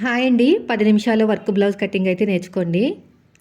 Hi అండి. పది నిమిషాలు వర్క్ బ్లౌజ్ కటింగ్ అయితే నేర్చుకోండి.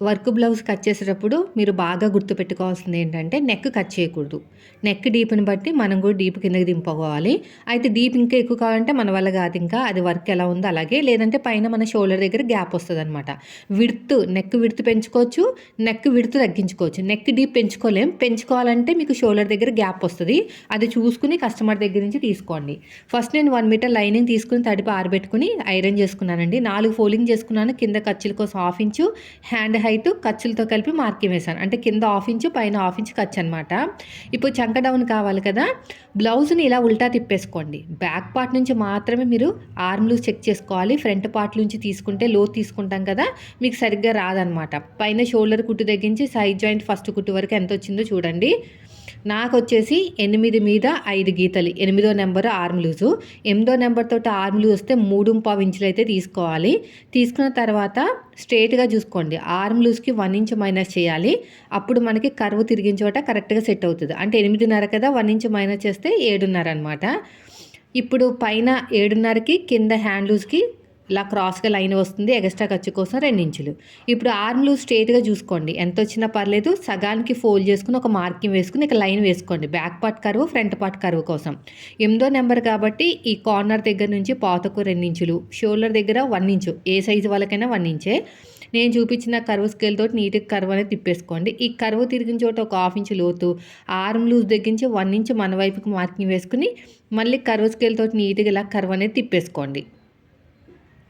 వర్క్ బ్లౌజ్ కట్ చేసేటప్పుడు మీరు బాగా గుర్తుపెట్టుకోవాల్సింది ఏంటంటే నెక్ కట్ చేయకూడదు. నెక్ డీప్ని బట్టి మనం కూడా డీప్ కిందకి దింపుకోవాలి అయితే డీప్ ఇంకా ఎక్కువ కావాలంటే మన వల్ల కాదు ఇంకా అది వర్క్ ఎలా ఉందో అలాగే లేదంటే పైన మన షోల్డర్ దగ్గర గ్యాప్ వస్తుంది అనమాట విడ్త్ నెక్ విడ్త్ పెంచుకోవచ్చు నెక్ విడ్త్ తగ్గించుకోవచ్చు. నెక్ డీప్ పెంచుకోలేం. పెంచుకోవాలంటే మీకు షోల్డర్ దగ్గర గ్యాప్ వస్తుంది. అది చూసుకుని కస్టమర్ దగ్గర నుంచి తీసుకోండి. ఫస్ట్ నేను వన్ మీటర్ లైనింగ్ తీసుకుని తడిపి ఆరబెట్టుకుని ఐరన్ చేసుకున్నానండి. నాలుగు ఫోల్డింగ్ చేసుకున్నాను. కింద ఖర్చుల కోసం హాఫ్ ఇంచు హ్యాండ్ హైట్ ఖర్చులతో కలిపి మార్కింగ్ వేశాను. అంటే కింద హాఫ్ ఇంచు పైన హాఫ్ ఇంచు ఖర్చు అనమాట ఇప్పుడు చంక డౌన్ కావాలి కదా బ్లౌజ్ని ఇలా ఉల్టా తిప్పేసుకోండి. బ్యాక్ పార్ట్ నుంచి మాత్రమే మీరు ఆర్మ్ లూజ్ చెక్ చేసుకోవాలి. ఫ్రంట్ పార్ట్ నుంచి తీసుకుంటే లో తీసుకుంటాం కదా మీకు సరిగ్గా రాదనమాట పైన షోల్డర్ కుట్టు తగ్గించి సైడ్ జాయింట్ ఫస్ట్ కుట్టు వరకు ఎంత వచ్చిందో చూడండి. నాకు వచ్చేసి ఎనిమిది మీద ఐదు గీతలు. ఎనిమిదో నెంబర్ ఆర్మ్ లూజు. ఎనిమిదో నెంబర్ తోటి ఆర్మ్ లూజ్ వస్తే మూడు పావు ఇంచులు అయితే తీసుకోవాలి. తీసుకున్న తర్వాత స్ట్రేట్గా చూసుకోండి. ఆర్మ్ లూజ్కి వన్ ఇంచ్ మైనస్ చేయాలి. అప్పుడు మనకి కర్వ్ తిరిగిన చోట కరెక్ట్గా సెట్ అవుతుంది. అంటే ఎనిమిదిన్నర కదా వన్ ఇంచ్ మైనస్ చేస్తే ఏడున్నర అనమాట ఇప్పుడు పైన ఏడున్నరకి కింద హ్యాండ్ లూజ్కి ఇలా క్రాస్గా లైన్ వస్తుంది ఎక్స్ట్రా ఖర్చు కోసం రెండించులు. ఇప్పుడు ఆర్మ్లు స్ట్రేట్గా చూసుకోండి. ఎంత వచ్చినా పర్లేదు సగానికి ఫోల్డ్ చేసుకుని ఒక మార్కింగ్ వేసుకుని ఇక లైన్ వేసుకోండి. Back part curve front part curve కోసం. ఎనిమిదో నెంబర్ కాబట్టి ఈ కార్నర్ దగ్గర నుంచి పాతకు రెండించులు షోల్డర్ దగ్గర వన్ ఇంచు ఏ సైజు వాళ్ళకైనా వన్ ఇంచే నేను చూపించిన కరువు స్కేల్ తోటి నీట్గా కరువు అనేది తిప్పేసుకోండి. ఈ కరువు తిరిగిన చోట ఒక హాఫ్ ఇంచ్ లోతు ఆర్మ్ లూజ్ దగ్గరించి వన్ ఇంచ్ మన వైపుకి మార్కింగ్ వేసుకుని మళ్ళీ కరువు స్కేల్ తోటి నీట్గా ఇలా కరువు అనేది తిప్పేసుకోండి.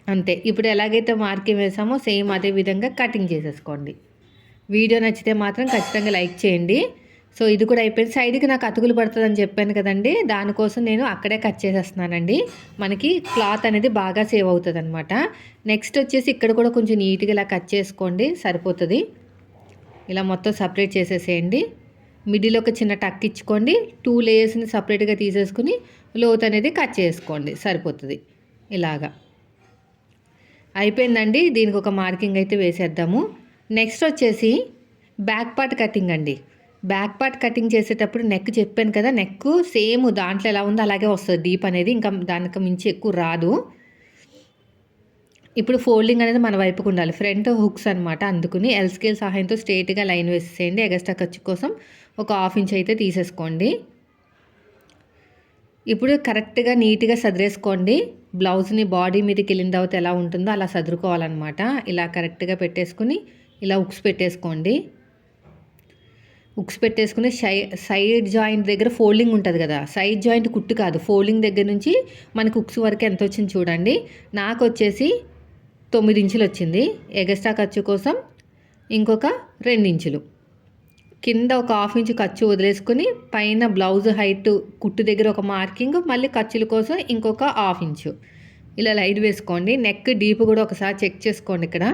అంతే. ఇప్పుడు ఎలాగైతే మార్కింగ్ వేసామో సేమ్ అదే విధంగా కటింగ్ చేసేసుకోండి. వీడియో నచ్చితే మాత్రం ఖచ్చితంగా లైక్ చేయండి. సో ఇది కూడా అయిపోయింది. సైడ్కి నాకు అతుకులు పడుతుందని చెప్పాను కదండి. దానికోసం నేను అక్కడే కట్ చేసేస్తున్నానండి. మనకి క్లాత్ అనేది బాగా సేవ్ అవుతుంది అనమాట నెక్స్ట్ వచ్చేసి ఇక్కడ కూడా కొంచెం నీట్గా ఇలా కట్ చేసుకోండి. సరిపోతుంది. ఇలా మొత్తం సపరేట్ చేసేసేయండి. మిడిల్ ఒక చిన్న టక్ ఇచ్చుకోండి. టూ లేయర్స్ని సపరేట్గా తీసేసుకుని లోత్ అనేది కట్ చేసుకోండి. సరిపోతుంది. ఇలాగా. అయిపోయిందండి. దీనికి ఒక మార్కింగ్ అయితే వేసేద్దాము. నెక్స్ట్ వచ్చేసి బ్యాక్ పార్ట్ కటింగ్ అండి. బ్యాక్ పార్ట్ కటింగ్ చేసేటప్పుడు నెక్ చెప్పాను కదా నెక్ సేమ్ దాంట్లో ఎలా ఉందో అలాగే వస్తుంది. డీప్ అనేది ఇంకా దానికి మించి ఎక్కువ రాదు. ఇప్పుడు ఫోల్డింగ్ అనేది మన వైపుకు ఉండాలి. ఫ్రంట్ హుక్స్ అనమాట అందుకుని ఎల్ స్కేల్ సహాయంతో స్ట్రేట్గా లైన్ వేసేయండి ఎగస్ట్రా ఖర్చు కోసం ఒక హాఫ్ ఇంచ్ అయితే తీసేసుకోండి. ఇప్పుడు కరెక్ట్గా నీట్గా సదిరేసుకోండి. బ్లౌజ్ని బాడీ మీదకి వెళ్ళిన తర్వాత ఎలా ఉంటుందో అలా సదురుకోవాలన్నమాట. ఇలా కరెక్ట్గా పెట్టేసుకుని ఇలా ఉక్స్ పెట్టేసుకోండి. ఉక్స్ పెట్టేసుకుని సై సైడ్ జాయింట్ దగ్గర ఫోల్డింగ్ ఉంటుంది కదా సైడ్ జాయింట్ కుట్టు కాదు ఫోల్డింగ్ దగ్గర నుంచి మనకి ఉక్స్ వరకు ఎంత వచ్చింది చూడండి. నాకు వచ్చేసి తొమ్మిది ఇంచులు వచ్చింది ఎగస్ట్రా ఖర్చు కోసం ఇంకొక రెండు ఇంచులు కింద ఒక హాఫ్ ఇంచ్ ఖర్చు వదిలేసుకుని పైన బ్లౌజ్ హైట్ కుట్టు దగ్గర ఒక మార్కింగ్ మళ్ళీ ఖర్చుల కోసం ఇంకొక హాఫ్ ఇంచు. ఇలా లైట్ వేసుకోండి. నెక్ డీప్ కూడా ఒకసారి చెక్ చేసుకోండి ఇక్కడ.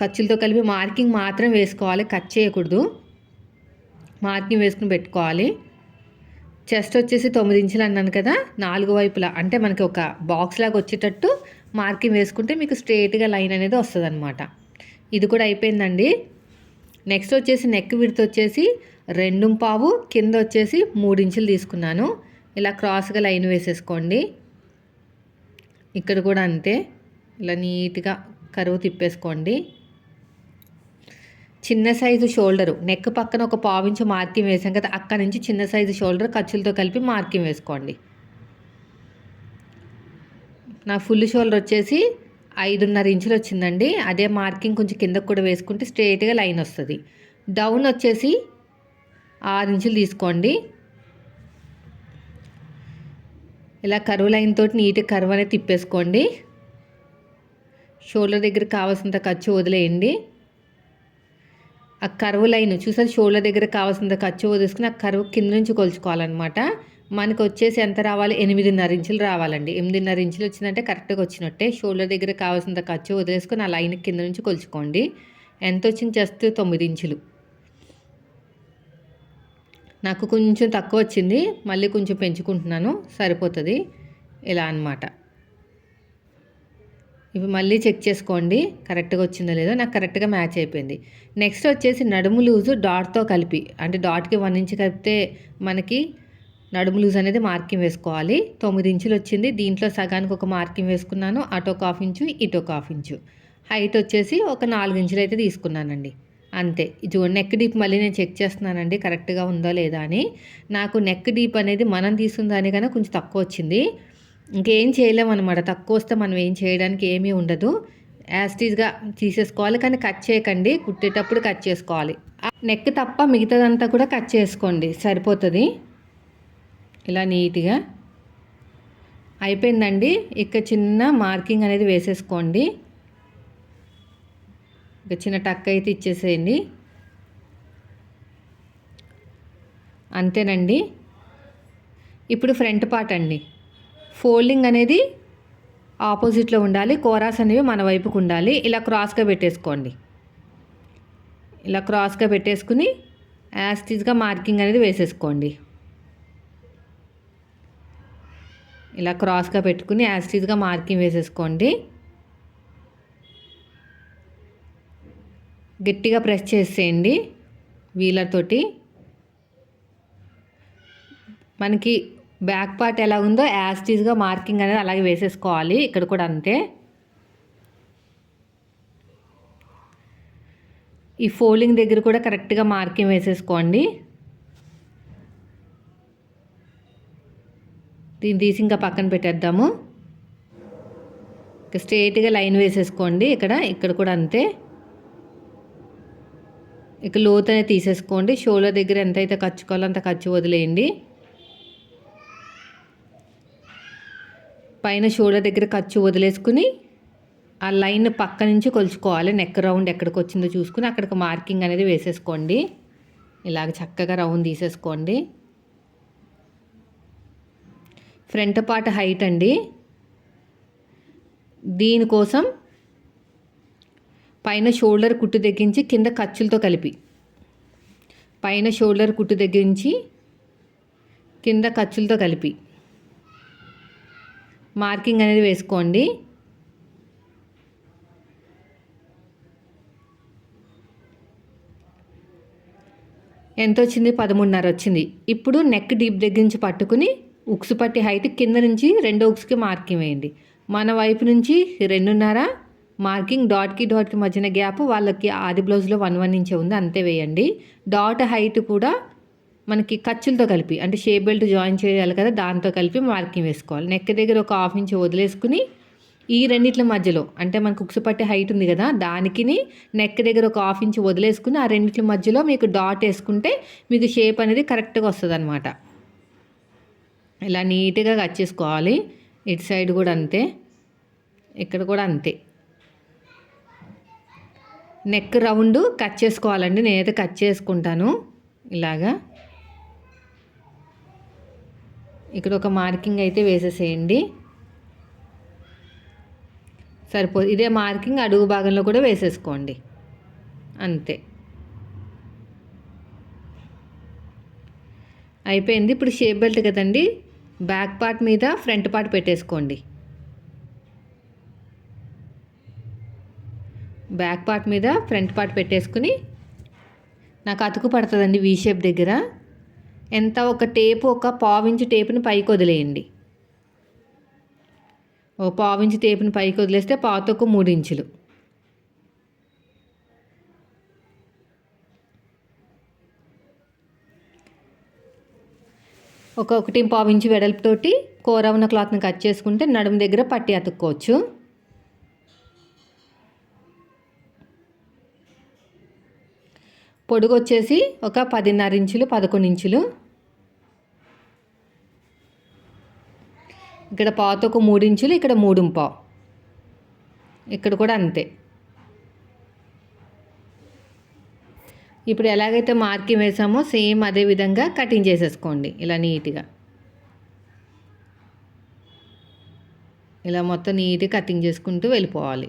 ఖర్చులతో కలిపి మార్కింగ్ మాత్రం వేసుకోవాలి కట్ చేయకూడదు. మార్కింగ్ వేసుకుని పెట్టుకోవాలి. చెస్ట్ వచ్చేసి తొమ్మిది ఇంచులు అన్నాను కదా నాలుగు వైపులా. అంటే మనకి ఒక బాక్స్ లాగా వచ్చేటట్టు మార్కింగ్ వేసుకుంటే మీకు స్ట్రేట్గా లైన్ అనేది వస్తుంది అనమాట ఇది కూడా అయిపోయిందండి. నెక్స్ట్ వచ్చేసి నెక్ విడత వచ్చేసి రెండు పావు కింద వచ్చేసి మూడు ఇంచులు తీసుకున్నాను. ఇలా క్రాస్గా లైన్ వేసేసుకోండి. ఇక్కడ కూడా అంతే. ఇలా నీట్గా కరువు తిప్పేసుకోండి. చిన్న సైజు షోల్డరు. నెక్ పక్కన ఒక పావించు మార్కింగ్ వేసాం కదా అక్కడ నుంచి చిన్న సైజు షోల్డర్ ఖర్చులతో కలిపి మార్కింగ్ వేసుకోండి. నా ఫుల్ షోల్డర్ వచ్చేసి ఐదున్నర ఇంచులు వచ్చిందండి. అదే మార్కింగ్ కొంచెం కిందకు కూడా వేసుకుంటే స్ట్రైట్గా లైన్ వస్తుంది. డౌన్ వచ్చేసి ఆరు ఇంచులు తీసుకోండి. ఇలా కరువు లైన్ తోటి నీట్గా కరువు అనేది తిప్పేసుకోండి. షోల్డర్ దగ్గర కావాల్సినంత ఖర్చు వదిలేయండి. ఆ కరువు లైన్ చూసారు? షోల్డర్ దగ్గర కావాల్సినంత ఖర్చు వదిలేసుకుని ఆ కరువు కింద నుంచి కొలుచుకోవాలన్నమాట. మనకు వచ్చేసి ఎంత రావాలి? ఎనిమిదిన్నర ఇంచులు రావాలండి. ఎనిమిదిన్నర ఇంచులు వచ్చిందంటే కరెక్ట్గా వచ్చినట్టే. షోల్డర్ దగ్గర కావాల్సినంత ఖర్చు వదిలేసుకుని ఆ లైన్ కింద నుంచి కొలుచుకోండి. ఎంత వచ్చింది జస్ట్ తొమ్మిది ఇంచులు. నాకు కొంచెం తక్కువ వచ్చింది. మళ్ళీ కొంచెం పెంచుకుంటున్నాను. సరిపోతుంది. ఇలా అనమాట ఇవి మళ్ళీ చెక్ చేసుకోండి. కరెక్ట్గా వచ్చిందో లేదో? నాకు కరెక్ట్గా మ్యాచ్ అయిపోయింది. నెక్స్ట్ వచ్చేసి నడుము లూజు డాట్తో కలిపి. అంటే డాట్కి వన్ ఇంచ్ కలిపితే మనకి నడుము లూజ్ అనేది మార్కింగ్ వేసుకోవాలి. తొమ్మిది ఇంచులు వచ్చింది. దీంట్లో సగానికి ఒక మార్కింగ్ వేసుకున్నాను. అటు ఒక హాఫ్ ఇంచు ఇటు ఒక హాఫ్ ఇంచు. హైట్ వచ్చేసి ఒక నాలుగు ఇంచులు అయితే తీసుకున్నానండి. అంతే. చూడండి నెక్ డీప్ మళ్ళీ నేను చెక్ చేస్తున్నానండి. కరెక్ట్గా ఉందో లేదా అని. నాకు నెక్ డీప్ అనేది మనం తీసుకున్న దానికన్నా కొంచెం తక్కువ వచ్చింది. ఇంకేం చేయలేమన్నమాట. తక్కువ వస్తే మనం ఏం చేయడానికి ఏమీ ఉండదు. యాస్టీజ్గా తీసేసుకోవాలి. కానీ కట్ చేయకండి. కుట్టేటప్పుడు కట్ చేసుకోవాలి. నెక్ తప్ప మిగతాదంతా కూడా కట్ చేసుకోండి. సరిపోతుంది. ఇలా నీట్గా. అయిపోయిందండి. ఇక చిన్న మార్కింగ్ అనేది వేసేసుకోండి. ఇక చిన్న టక్ అయితే ఇచ్చేసేయండి. అంతేనండి. ఇప్పుడు ఫ్రంట్ పార్ట్ అండి. ఫోల్డింగ్ అనేది ఆపోజిట్లో ఉండాలి. కోరాస్ అనేవి మన వైపుకు ఉండాలి. ఇలా క్రాస్గా పెట్టేసుకోండి. ఇలా క్రాస్గా పెట్టేసుకుని యాస్టీజ్గా మార్కింగ్ అనేది వేసేసుకోండి. ఇలా క్రాస్గా పెట్టుకుని యాస్టీజ్గా మార్కింగ్ వేసేసుకోండి. గట్టిగా ప్రెస్ చేసేయండి వీలర్ తోటి మనకి బ్యాక్ పార్ట్ ఎలా ఉందో యాస్టీజ్గా మార్కింగ్ అనేది అలాగే వేసేసుకోవాలి ఇక్కడ కూడా అంతే. ఈ ఫోల్డింగ్ దగ్గర కూడా కరెక్ట్గా మార్కింగ్ వేసేసుకోండి. దీన్ని తీసి ఇంకా పక్కన పెట్టేద్దాము. ఇక స్ట్రేట్గా లైన్ వేసేసుకోండి. ఇక్కడ ఇక్కడ కూడా అంతే. ఇక లోతనే తీసేసుకోండి. షోల్డర్ దగ్గర ఎంతైతే ఖర్చుకోవాలో అంత ఖర్చు వదిలేయండి. పైన షోల్డర్ దగ్గర ఖర్చు వదిలేసుకుని ఆ లైన్ పక్క నుంచి కొలుచుకోవాలి. నెక్ రౌండ్ ఎక్కడికి వచ్చిందో చూసుకుని అక్కడికి మార్కింగ్ అనేది వేసేసుకోండి. ఇలాగ చక్కగా రౌండ్ తీసేసుకోండి. ఫ్రంట్ పార్ట్ హైట్ అండి. దీనికోసం పైన షోల్డర్ కుట్టు తగ్గించి కింద ఖర్చులతో కలిపి పైన షోల్డర్ కుట్టు తగ్గించి కింద ఖర్చులతో కలిపి. మార్కింగ్ అనేది వేసుకోండి. ఎంత వచ్చింది పదమూడున్నర వచ్చింది. ఇప్పుడు నెక్ డీప్ దగ్గర నుంచి పట్టుకుని ఉక్స్ పట్టి హైట్ కింద నుంచి రెండో ఉక్స్కి మార్కింగ్ వేయండి. మన వైపు నుంచి రెండున్నర మార్కింగ్ డాట్కి డాట్కి మధ్యన గ్యాప్ వాళ్ళకి ఆది బ్లౌజ్లో వన్ వన్ ఇంచే ఉంది అంతే వేయండి. డాట్ హైట్ కూడా మనకి ఖర్చులతో కలిపి అంటే షేప్ బెల్ట్ జాయిన్ చేయాలి కదా దాంతో కలిపి మార్కింగ్ వేసుకోవాలి. నెక్ దగ్గర ఒక హాఫ్ ఇంచ్ వదిలేసుకుని ఈ రెండిట్ల మధ్యలో అంటే మనకు కుక్స్ పట్టే హైట్ ఉంది కదా దానికి నెక్ దగ్గర ఒక హాఫ్ ఇంచ్ వదిలేసుకుని ఆ రెండిట్ల మధ్యలో మీకు డాట్ వేసుకుంటే మీకు షేప్ అనేది కరెక్ట్గా వస్తుంది అనమాట ఇలా నీట్గా కట్ చేసుకోవాలి. ఇటు సైడ్ కూడా అంతే. ఇక్కడ కూడా అంతే. నెక్ రౌండ్ కట్ చేసుకోవాలండి. నేనైతే కట్ చేసుకుంటాను. ఇలాగా. ఇక్కడ ఒక మార్కింగ్ అయితే వేసేసేయండి. సరిపో ఇదే మార్కింగ్ అడుగు భాగంలో కూడా వేసేసుకోండి. అంతే. అయిపోయింది. ఇప్పుడు షేప్ బెల్ట్ కదండి. బ్యాక్ పార్ట్ మీద ఫ్రంట్ పార్ట్ పెట్టేసుకోండి. బ్యాక్ పార్ట్ మీద ఫ్రంట్ పార్ట్ పెట్టేసుకుని నాకు అతుకు పడుతుందండి వీ షేప్ దగ్గర. ఎంత ఒక టేపు ఒక పావించి టేపుని పైకి వదిలేయండి. ఓ పావించి టేపుని పైకి వదిలేస్తే పాతకు మూడు ఇంచులు. ఒక ఒకటి పావించి వెడల్పుతోటి కూర ఉన్న క్లాత్ని కట్ చేసుకుంటే నడుము దగ్గర పట్టి అతుక్కోవచ్చు. పొడుగు వచ్చేసి ఒక పదిన్నర ఇంచులు పదకొండు ఇంచులు. ఇక్కడ పాత ఒక మూడు ఇంచులు ఇక్కడ మూడు పావు. ఇక్కడ కూడా అంతే. ఇప్పుడు ఎలాగైతే మార్కింగ్ వేసామో సేమ్ అదే విధంగా కటింగ్ చేసేసుకోండి ఇలా నీట్గా. ఇలా మొత్తం నీట్గా కటింగ్ చేసుకుంటూ వెళ్ళిపోవాలి.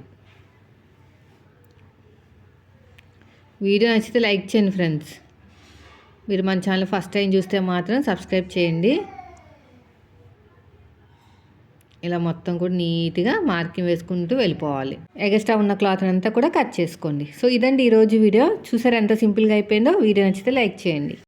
వీడియో నచ్చితే లైక్ చేయండి ఫ్రెండ్స్. మీరు మన ఛానల్ ఫస్ట్ టైం చూస్తే మాత్రం సబ్స్క్రైబ్ చేయండి. ఇలా మొత్తం కూడా నీట్గా మార్కింగ్ వేసుకుంటూ వెళ్ళిపోవాలి. ఎగస్ట్రా ఉన్న క్లాత్ అంతా కూడా కట్ చేసుకోండి. సో ఇదండి ఈరోజు వీడియో. చూసారు ఎంత సింపుల్గా అయిపోయిందో? వీడియో నచ్చితే లైక్ చేయండి.